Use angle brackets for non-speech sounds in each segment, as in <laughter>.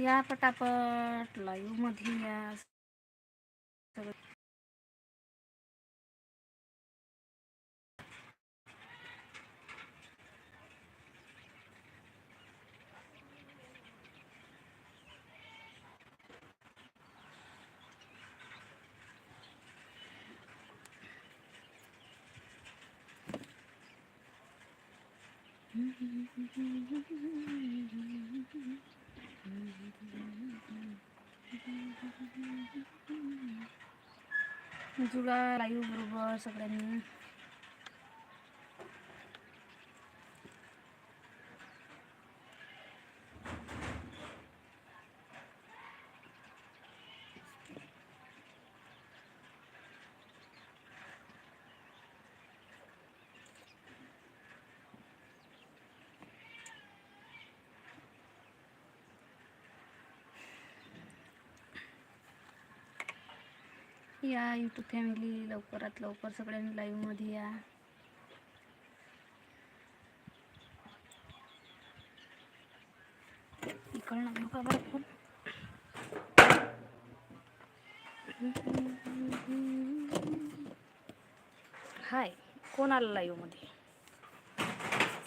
या पटापट लाईव्हमध्ये या सगळं. जुळा लाईव्ह बरोबर सगळ्यांनी. या यूट्यूब फॅमिली लवकरात लवकर सगळ्यांनी लाईव्हमध्ये या. इकडनं का बरं फोन हाय कोण आलं लाईव्हमध्ये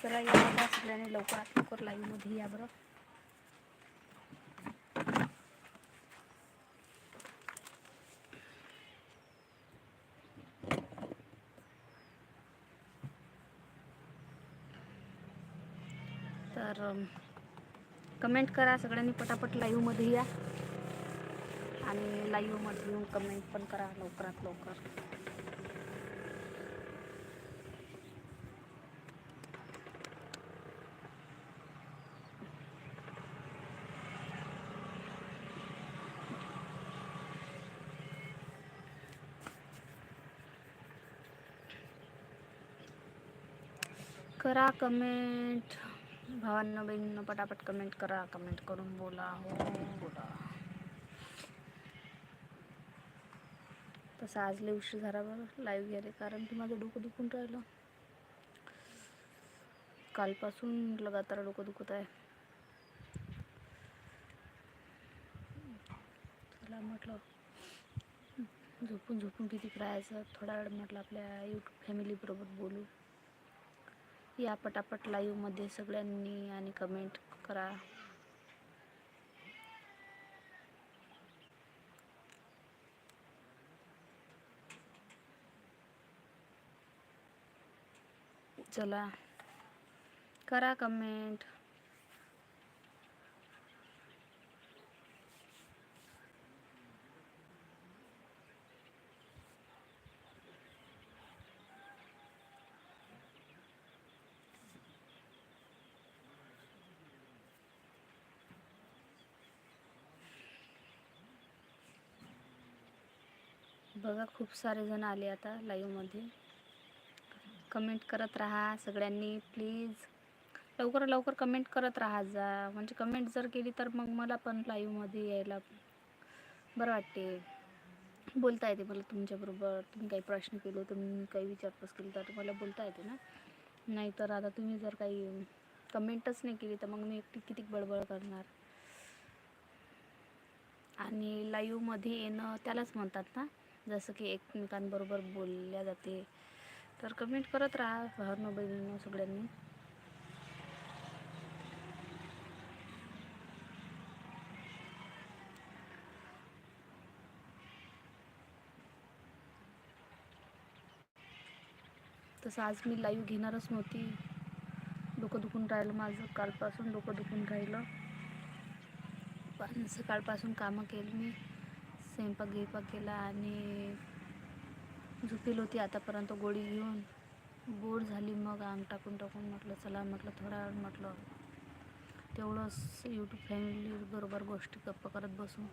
चला या सगळ्यांनी लवकरात लवकर लाईव्हमध्ये या बरं तर कमेंट करा सगळ्यांनी पटापट लाईव्हमध्ये या. आणि लाईव्हमध्ये येऊन कमेंट पण करा लवकरात लवकर. करा कमेंट भावांना बहिणींना पटापट कमेंट करा. कमेंट करून बोला. हो बोला. तसं आज लई उशीर झाला बरं. लाईव्ह गेले कारण की माझं डोकं दुखून राहिलं. कालपासून लगातार डोकं दुखत आहे. चला म्हटलं झोपून झोपून किती राहायचं थोडा वेळ म्हटलं आपल्या यूट्यूब फॅमिलीबरोबर बोलू. या पटापट लाईव्हमध्ये सगळ्यांनी आणि कमेंट करा. चला. करा कमेंट बघा खूप सारे जण आले आता लाईव्हमध्ये कमेंट करत राहा सगळ्यांनी प्लीज लवकर लवकर कमेंट करत राहा जा. म्हणजे कमेंट जर केली तर मग मला पण लाईव्हमध्ये यायला बरं वाटते. बोलता येते मला तुमच्याबरोबर तुम्ही काही प्रश्न केले तुम्ही काही विचारपूस केली तर मला बोलता येते ना. नाहीतर आता तुम्ही जर काही कमेंटच नाही केली तर मग मी एकटी किती बडबड करणार? आणि लाईव्हमध्ये येणं त्यालाच म्हणतात ना. जसं की एकमेकांबरोबर बोलल्या जाते. तर कमेंट करत राहा भावांनो बहिणींनो सगळ्यांनी. तसं आज मी लाईव्ह घेणारच नव्हती. डोकं दुखून राहिलं माझं. कालपासून डोकं दुखून राहिलं. पण सकाळपासून कामं केली मी. स्वयंपाक गिपाक केला आणि झोपेल होती आतापर्यंत गोळी घेऊन. बोर झाली मग अंग टाकून टाकून म्हटलं चला म्हटलं थोडा वेळ म्हटलं. तेवढंच यूट्यूब फॅमिलीबरोबर गोष्टी गप्पा करत बसू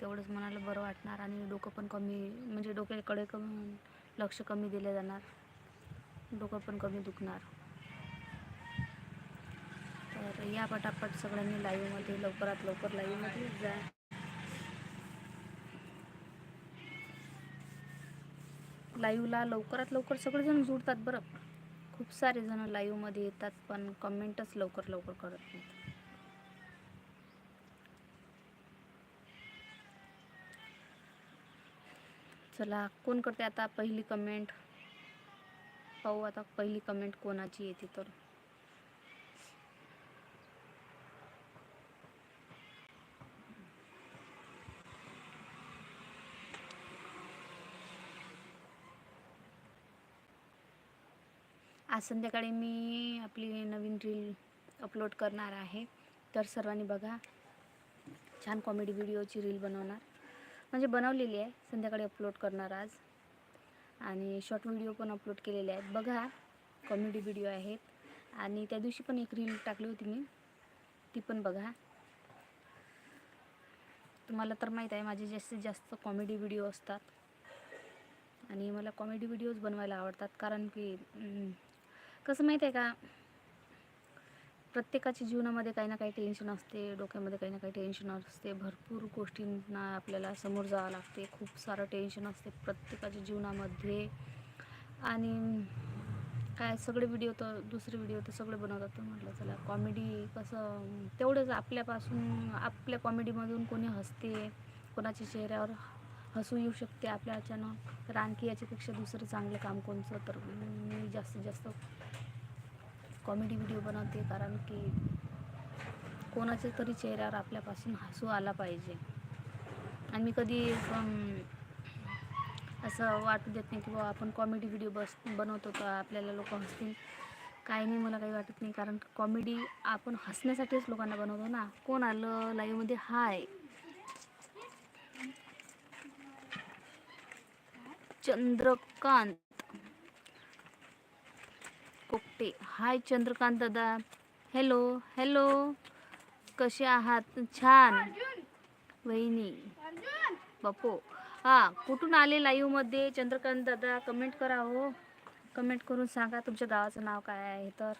तेवढंच मनाला बरं वाटणार आणि डोकं पण कमी म्हणजे डोक्याकडे कमी लक्ष कमी दिले जाणार. डोकं पण कमी दुखणार. तर या पटापट सगळ्यांनी लाईव्हमध्ये लवकरात लवकर लाईव्हमध्ये जा. लाईव्हला लवकरात लवकर सगळेजण जुडतात बरं. खूप सारे जण लाईव्हमध्ये येतात पण कमेंटच लवकर लवकर करत नाहीत. चला कोण करते आता पहिली कमेंट? पाहू आता पहिली कमेंट कोणाची येते तर. आज संध्याकाळी मी आपली नवीन रील अपलोड करणार आहे. तर सर्वांनी बघा छान कॉमेडी व्हिडिओची रील बनवणार. म्हणजे बनवलेली आहे संध्याकाळी अपलोड करणार आज. आणि शॉर्ट व्हिडिओ पण अपलोड केलेले आहेत. बघा कॉमेडी व्हिडिओ आहेत. आणि त्या दिवशी पण एक रील टाकली होती मी. ती पण बघा. तुम्हाला तर माहीत आहे माझे जास्तीत जास्त कॉमेडी व्हिडिओ असतात. आणि मला कॉमेडी व्हिडिओज बनवायला आवडतात. कारण की कसं माहीत आहे का? प्रत्येकाच्या जीवनामध्ये काही ना काही टेन्शन असते डोक्यामध्ये काही ना काही टेन्शन असते. भरपूर गोष्टींना आपल्याला समोर जावं लागते. खूप सारं टेन्शन असते प्रत्येकाच्या जीवनामध्ये. आणि काय सगळे व्हिडिओ तर दुसरे व्हिडिओ तर सगळे बनवतात. तर म्हटलं चला कॉमेडी कसं तेवढंच आपल्यापासून आपल्या कॉमेडीमधून कोणी हसते कोणाच्या चेहऱ्यावर हसू येऊ शकते आपल्या अचानक. तर आणखी याच्यापेक्षा दुसरं चांगलं काम कोणचं तर मी जास्तीत जास्त कॉमेडी व्हिडिओ बनवते कारण की कोणाच्या तरी चेहऱ्यावर आपल्यापासून हसू आला पाहिजे. आणि मी कधी असं वाटू देत नाही की बाबा आपण कॉमेडी व्हिडिओ बस बनवतो तर आपल्याला लोक हसतील. काही नाही मला काही वाटत नाही. कारण कॉमेडी आपण हसण्यासाठीच लोकांना बनवतो ना. कोण आलं लाईव्हमध्ये हाय. चंद्रकांत. कोकटे. हाय चंद्रकांत दादा. हॅलो हॅलो कसे आहात? छान. वहिनी. बापू. हां कुठून आले लाईव्हमध्ये? चंद्रकांत दादा कमेंट करा हो. कमेंट करून सांगा तुमच्या गावाचं नाव काय आहे तर.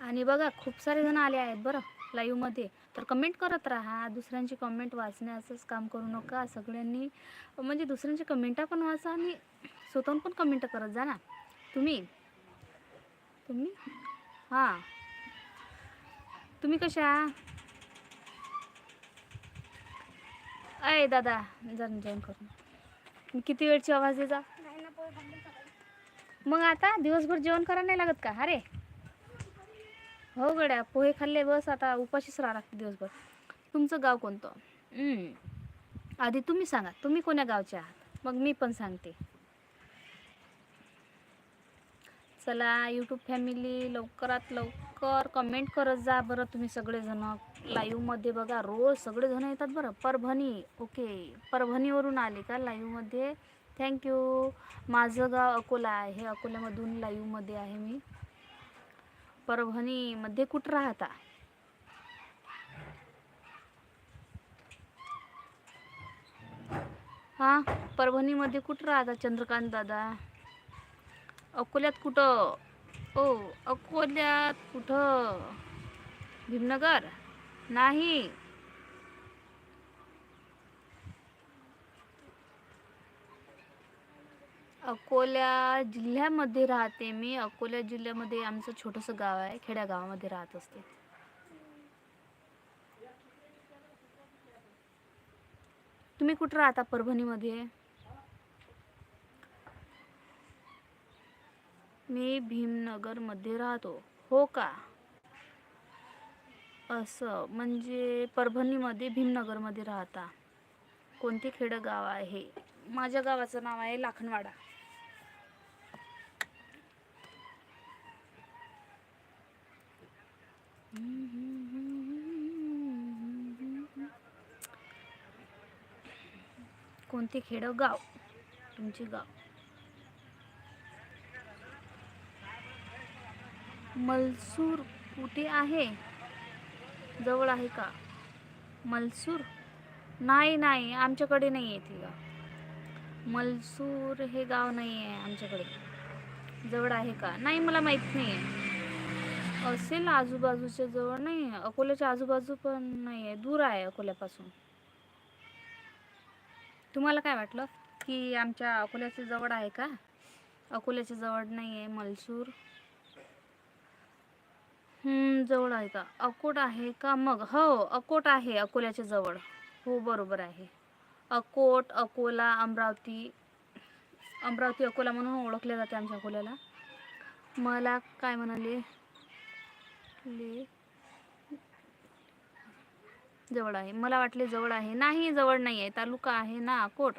आणि बघा खूप सारे जण आले आहेत बरं लाईव्हमध्ये. तर कमेंट करत राहा. दुसऱ्यांची कमेंट वाचण्याचंच काम करू नका सगळ्यांनी. म्हणजे दुसऱ्यांची कमेंटा पण वाचा आणि स्वतःहून पण कमेंट करत जा ना. तुम्ही? तुम्ही? हां. तुम्ही कशा? अय दादा जण जॉईन करून. किती वेळची आवाज दे जा मग आता दिवसभर जेवण करायला नाही लागत का? अरे. हो गड्या पोहे खाल्ले बस आता उपाशीच राहा लागते दिवसभर. तुमचं गाव कोणतं? हम्म. आधी तुम्ही सांगा तुम्ही कोण्या गावचे आहात? मग मी पण सांगते. चला यूट्यूब फॅमिली लवकरात लवकर कमेंट करत जा बरं तुम्ही सगळेजण. लाईव्हमध्ये बघा रोज सगळेजण येतात बरं. परभणी ओके परभणीवरून आले का लाईव्हमध्ये थँक्यू माझं गाव अकोला आहे. अकोल्यामधून लाईव्हमध्ये आहे मी. परभणीमध्ये कुठं राहता? हां? परभणीमध्ये कुठं राहता चंद्रकांत दादा? अकोल्यात कुठं? ओ अकोल्यात कुठं? भीमनगर? नाही. अकोल्या जिल्ह्यामध्ये राहते मी. अकोला जिल्ह्यामध्ये आमचं छोटंसं गाव आहे. खेड्या गावामध्ये राहत असते. तुम्ही कुठं राहता परभणीमध्ये? मी भीमनगरमध्ये राहतो. हो का? असं म्हणजे परभणीमध्ये भीमनगरमध्ये राहता. कोणते खेडं गाव आहे? माझ्या गावाचं नाव आहे लाखनवाडा. कोणते खेडं गाव तुमचे गाव. मलसूर कुठे आहे? जवळ आहे का? मलसूर? नाही नाही आमच्याकडे नाही आहे ती गाव. मलसूर हे गाव नाही आहे आमच्याकडे. जवळ आहे का? नाही मला माहीत नाही आहे असेल आजूबाजूच्या जवळ नाही अकोल्याच्या आजूबाजू पण नाही आहे दूर आहे अकोल्यापासून. तुम्हाला काय वाटलं की आमच्या अकोल्याच्या जवळ आहे का? अकोल्याच्या जवळ नाही आहे मलसूर. जवळ आहे का? अकोट आहे का? मग हो अकोट आहे अकोल्याच्या जवळ. हो बरोबर आहे. अकोट अकोला अमरावती अमरावती अकोला म्हणून ओळखले जाते आमच्या अकोल्याला. मला काय म्हणाले? ले जवळ आहे. मला वाटले जवळ आहे. नाही जवळ नाही आहे. तालुका आहे ना अकोट.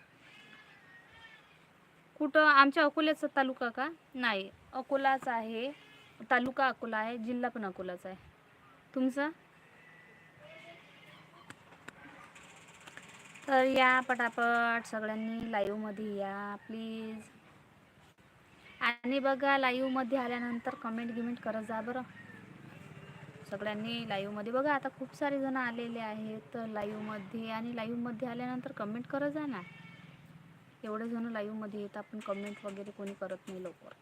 कुठं? आमच्या अकोल्याचा तालुका का? नाही. अकोलाच आहे. तालुका अकोला आहे जिल्हा पण अकोलाच आहे. तुमचं? तर या पटापट सगळ्यांनी लाईव्हमध्ये या प्लीज आणि बघा लाईव्हमध्ये आल्यानंतर कमेंट गिमेंट करत जा बरं. सगळ्यांनी लाईव्हमध्ये बघा आता खूप सारे जण आलेले आहेत लाईव्हमध्ये आणि लाईव्हमध्ये आल्यानंतर कमेंट करत जा ना. एवढे जण लाईव्हमध्ये येतात पण कमेंट वगैरे कोणी करत नाही लवकर.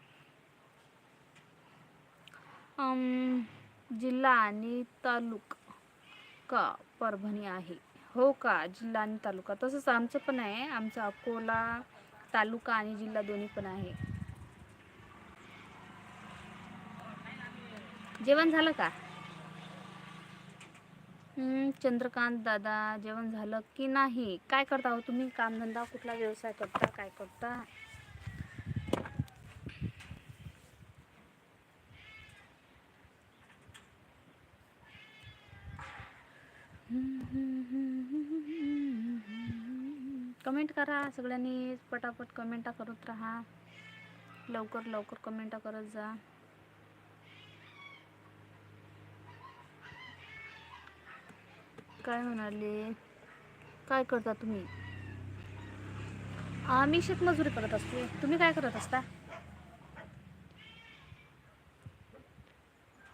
जिल्हा आणि तालुका परभणी आहे? हो का? जिल्हा आणि तालुका. तसंच आमचं पण आहे. आमचा अकोला तालुका आणि जिल्हा दोन्ही पण आहे. जेवण झालं का? चंद्रकांत दादा जेवण झालं की नाही? काय करता हो तुम्ही? कामधंदा कुठला व्यवसाय करता? काय करता? कमेंट करा. सगळ्यांनी पटापट कमेंटा करत राहा. लवकर लवकर कमेंटा करत जा. काय म्हणाले? काय करता तुम्ही? आम्ही मी शेतमजुरी करत असते. तुम्ही काय करत असता?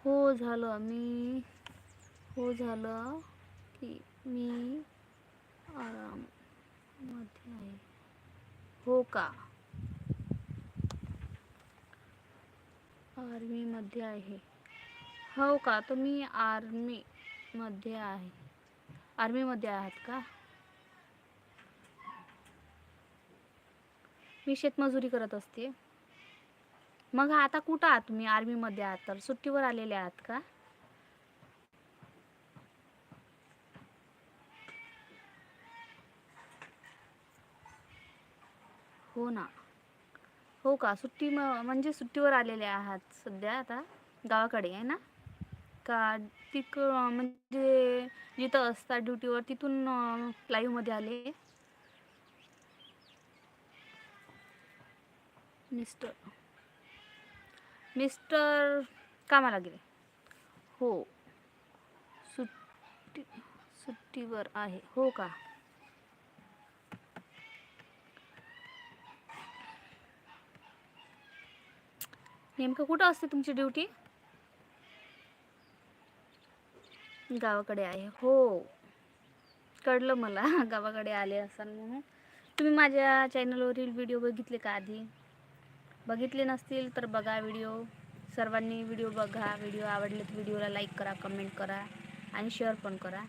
हो झालं मी हो झालं की मी आराम हो मध्ये. आहे हो का? आर्मीमध्ये आहे. हो का? तुम्ही आर्मीमध्ये आहे. आर्मीमध्ये आहात का? मी शेतमजुरी करत असते. मग आता कुठं आहात तुम्ही? आर्मीमध्ये आहात तर सुट्टीवर आलेले आहात का? हो ना. हो का? सुट्टी म म्हणजे सुट्टीवर आलेले आहात सध्या आता? गावाकडे आहे ना? का तिक म्हणजे जिथं असतात ड्युटीवर तिथून लाईव्हमध्ये आले? मिस्टर मिस्टर कामाला गेले. हो. सुट्टी सुट्टीवर आहे. हो का? नेमकं कुठं असते तुमची ड्युटी? गावाकडे आहे. हो. कळलं मला. <laughs> गावाकडे आले असाल म्हणून. तुम्ही माझ्या चॅनलवरील व्हिडिओ बघितले का आधी? बघितले नसतील तर बघा व्हिडिओ. सर्वांनी व्हिडिओ बघा. व्हिडिओ आवडले तर व्हिडिओला लाईक करा कमेंट करा आणि शेअर पण करा.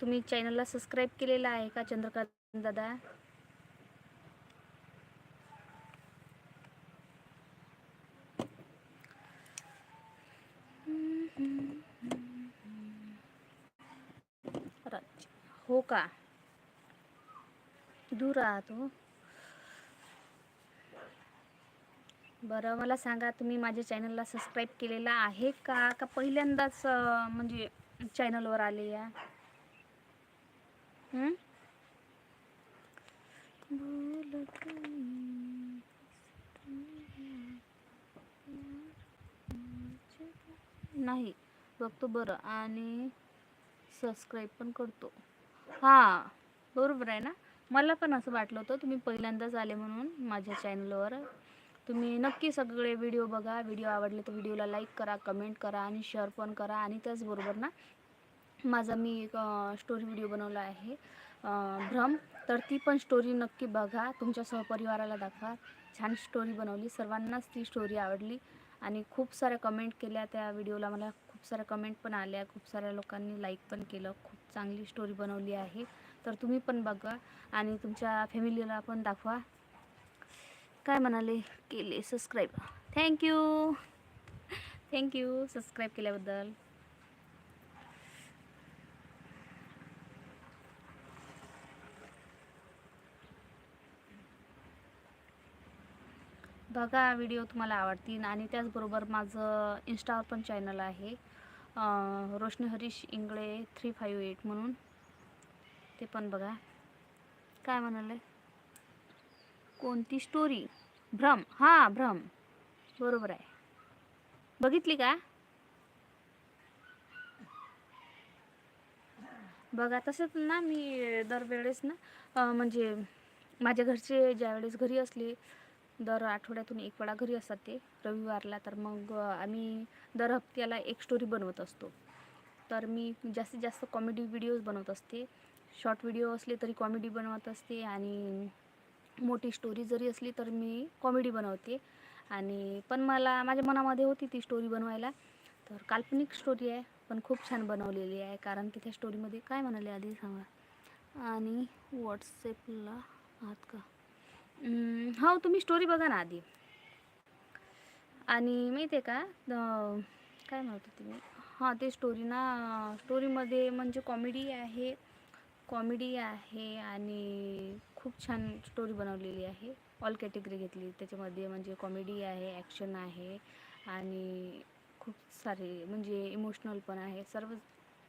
तुम्ही चॅनलला सबस्क्राईब केलेला आहे का चंद्रकांत दादा राज्य हो का? दूर राहतो बरं मला सांगा तुम्ही माझ्या चॅनलला सबस्क्राईब केलेला आहे का? का पहिल्यांदाच म्हणजे चॅनलवर आले या? नाही. नाही बघतो बरं. आणि सबस्क्राईब पण करतो. हां बरोबर आहे ना? मला पण असं वाटलं होतं तुम्ही पहिल्यांदाच आले म्हणून माझ्या चॅनलवर तुम्ही नक्की सगळे व्हिडिओ बघा व्हिडिओ आवडले तर व्हिडिओला लाईक करा कमेंट करा आणि शेअर पण करा आणि त्याचबरोबर ना माझा मी एक स्टोरी व्हिडिओ बनवला आहे भ्रम. तर ती पण स्टोरी नक्की बघा. तुमच्या सहपरिवाराला दाखवा. छान स्टोरी बनवली. सर्वांनाच ती स्टोरी आवडली. आणि खूप साऱ्या कमेंट केल्या त्या व्हिडिओला मला खूप साऱ्या कमेंट पण आल्या. खूप साऱ्या लोकांनी लाईक पण केलं. खूप चांगली स्टोरी बनवली आहे. तर तुम्ही पण बघा आणि तुमच्या फॅमिलीला पण दाखवा. काय म्हणाले? केले सबस्क्राईब थँक्यू थँक्यू सबस्क्राईब केल्याबद्दल. बघा व्हिडिओ तुम्हाला आवडतील आणि त्याचबरोबर माझं इन्स्टावर पण चॅनल आहे. Roshni Harish Ingle three five eight म्हणून. ते पण बघा. काय म्हणाले? कोणती स्टोरी भ्रम. हां भ्रम. बरोबर आहे. बघितली का? बघा तसंच ना मी दरवेळेस ना म्हणजे माझ्या घरचे ज्यावेळेस घरी असले दर आठवड्यातून एक वेळा घरी असतात ते. रविवारला तर मग आम्ही दर हप्त्याला एक स्टोरी बनवत असतो. तर मी जास्तीत जास्त कॉमेडी व्हिडिओज बनवत असते. शॉर्ट व्हिडिओ असले तरी कॉमेडी बनवत असते आणि मोठी स्टोरी जरी असली तर मी कॉमेडी बनवते. आणि पण मला माझ्या मनामध्ये होती ती स्टोरी बनवायला. तर काल्पनिक स्टोरी आहे पण खूप छान बनवलेली आहे. कारण की त्या स्टोरीमध्ये काय म्हणाले आधी सांगा. आणि व्हॉट्सॲपला आहात का? हो तुम्ही स्टोरी बघा ना आधी. आणि माहिती आहे का काय म्हणत होती मी? हां ते स्टोरी ना स्टोरीमध्ये म्हणजे कॉमेडी आहे कॉमेडी आहे आणि खूप छान स्टोरी बनवलेली आहे. ऑल कॅटेगरी घेतली. त्याच्यामध्ये म्हणजे कॉमेडी आहे ॲक्शन आहे आणि खूप सारे म्हणजे इमोशनल पण आहे. सर्व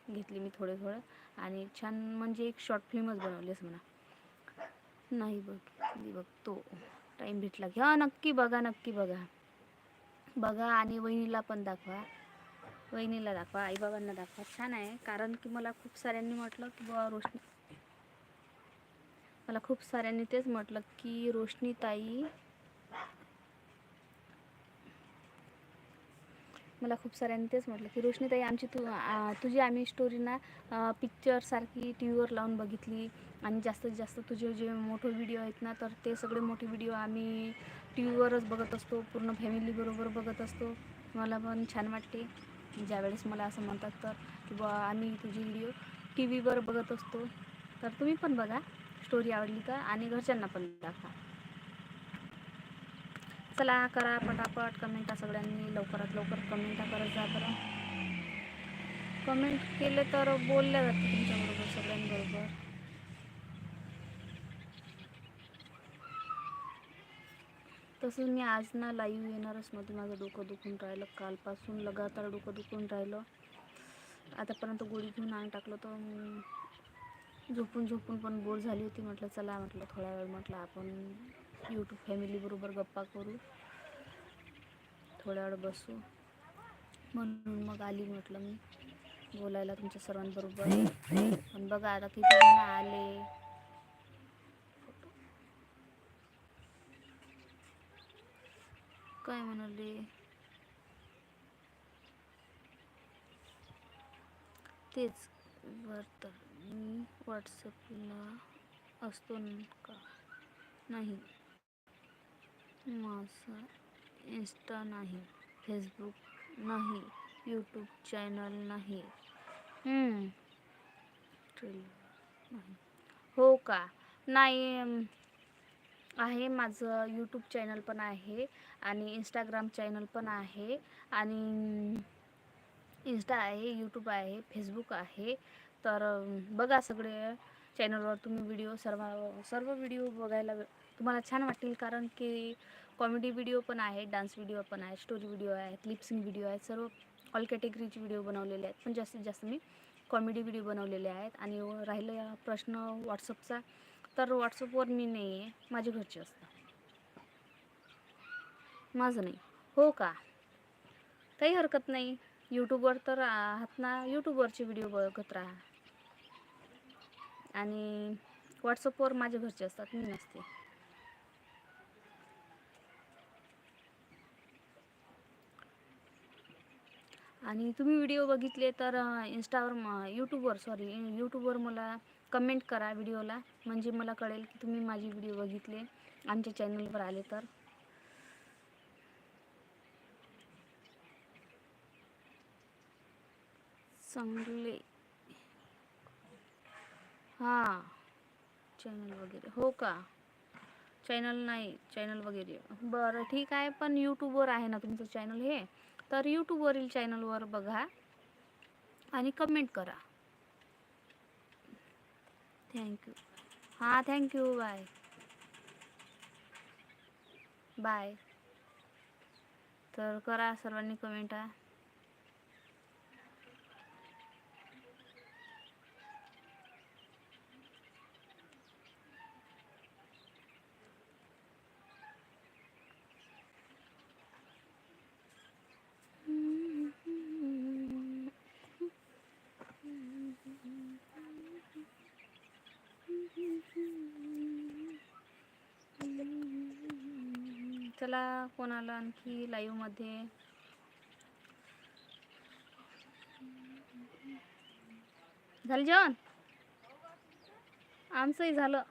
घेतली मी थोडं थोडं. आणि छान म्हणजे एक शॉर्ट फिल्मच बनवली असं म्हणा. नाही बघ मी बघतो टाईम भेटला की. हां नक्की बघा नक्की बघा. बघा आणि वहिनीला पण दाखवा. वहिनीला दाखवा आईबाबांना दाखवा. छान आहे. कारण की मला खूप साऱ्यांनी म्हटलं की बुवा रोशनी मला खूप साऱ्यांनी तेच म्हटलं की रोशनी ताई मला खूप साऱ्यांनी तेच म्हटलं की रोशनीताई आमची तू तुझी आम्ही स्टोरी ना पिक्चरसारखी टी व्हीवर लावून बघितली. आणि जास्तीत जास्त तुझे जे मोठे व्हिडिओ आहेत ना तर ते सगळे मोठे व्हिडिओ आम्ही टी व्हीवरच बघत असतो पूर्ण फॅमिलीबरोबर बघत असतो. मला पण छान वाटते. ज्यावेळेस मला असं म्हणतात तर की बुवा आम्ही तुझी व्हिडिओ टी व्हीवर बघत असतो. तर तुम्ही पण बघा. स्टोरी आवडली का आणि घरच्यांना पण दाखवा. चला करा पटापट. कमेंटा सगळ्यांनी. लवकरात लवकर कमेंटा करत जा करा कमेंट केले तर बोलल्या जाते तुमच्याबरोबर सगळ्यांबरोबर. तसंच मी आज ना लाईव्ह येणारच नव्हती. माझं डोकं दुखून राहिलं. कालपासून लगातार डोकं दुखून राहिलं. आतापर्यंत गोळी घेऊन अंग टाकलं तर झोपून झोपून पण बोर झाली होती. म्हटलं चला म्हटलं थोडा वेळ म्हटलं आपण यूट्यूब फॅमिलीबरोबर गप्पा करू. थोड्या वेळ बसू. म्हणून मग आली म्हटलं मी. बोलायला तुमच्या सर्वांबरोबर. पण बघा आता किती जण आले. काय म्हणाले? तेच बर तर मी व्हॉट्सअपला असतो का? नाही. माझा इन्स्टा नाही. फेसबुक नाही. यूट्यूब चॅनल नाही. नाही. हो का? नाही आहे माझं यूट्यूब चॅनल पण आहे आणि इंस्टाग्राम चॅनल पण आहे आणि इंस्टा आहे यूट्यूब आहे फेसबुक आहे. तर बघा सगळे चॅनलवर तुम्ही व्हिडिओ सर्व सर्व व्हिडिओ बघायला तुम्हाला छान वाटतील कारण की कॉमेडी व्हिडिओ पण आहे डान्स व्हिडिओ पण आहे स्टोरी व्हिडिओ आहेत लिप्सिंग व्हिडिओ आहेत सर्व ऑल कॅटेगरीचे व्हिडिओ बनवलेले आहेत. पण जास्तीत जास्त मी कॉमेडी व्हिडिओ बनवलेले आहेत आणि राहिलं प्रश्न व्हॉट्सअपचा तर व्हॉट्सअपवर मी नाही आहे माझे घरचे असतात. माझं नाही. हो का? काही हरकत नाही. यूट्यूबवर तर आहात ना. यूट्यूबवरचे व्हिडिओ बघत राहा. आणि व्हॉट्सअपवर माझे घरचे असतात. मी नसते. आणि तुम्ही व्हिडिओ बघितले तर इन्स्टावर म यूट्यूबवर सॉरी यूट्यूबवर मला कमेंट करा व्हिडिओला म्हणजे मला कळेल की तुम्ही माझे व्हिडिओ बघितले आमच्या चॅनलवर आले तर. चांगले. हां. चॅनल वगैरे. हो का? चॅनल नाही चॅनल वगैरे. बरं ठीक आहे पण यूट्यूबवर आहे ना तुमचं चॅनल हे? तर यूट्यूबवरील चॅनलवर बघा आणि कमेंट करा. थँक्यू हां थँक्यू बाय बाय तर करा सर्वांनी कमेंट आहे चला कोणाला आणखी लाईव्हमध्ये झालं जेवण? आमचंही झालं.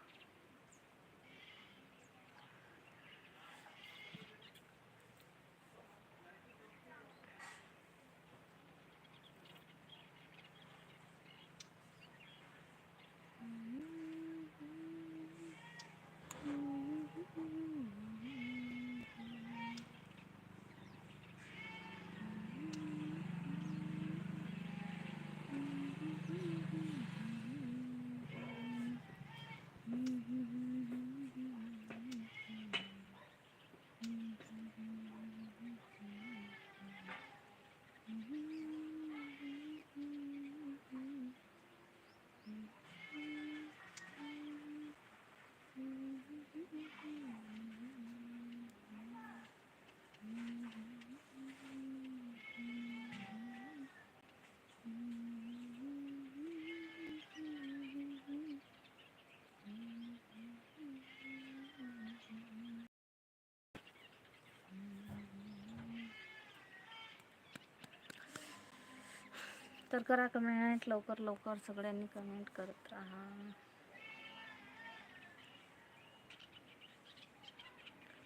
तर करा कमेंट लवकर लवकर सगळ्यांनी कमेंट करत राहा.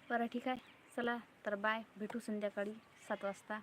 बरं ठीक आहे. चला तर बाय भेटू संध्याकाळी सात वाजता.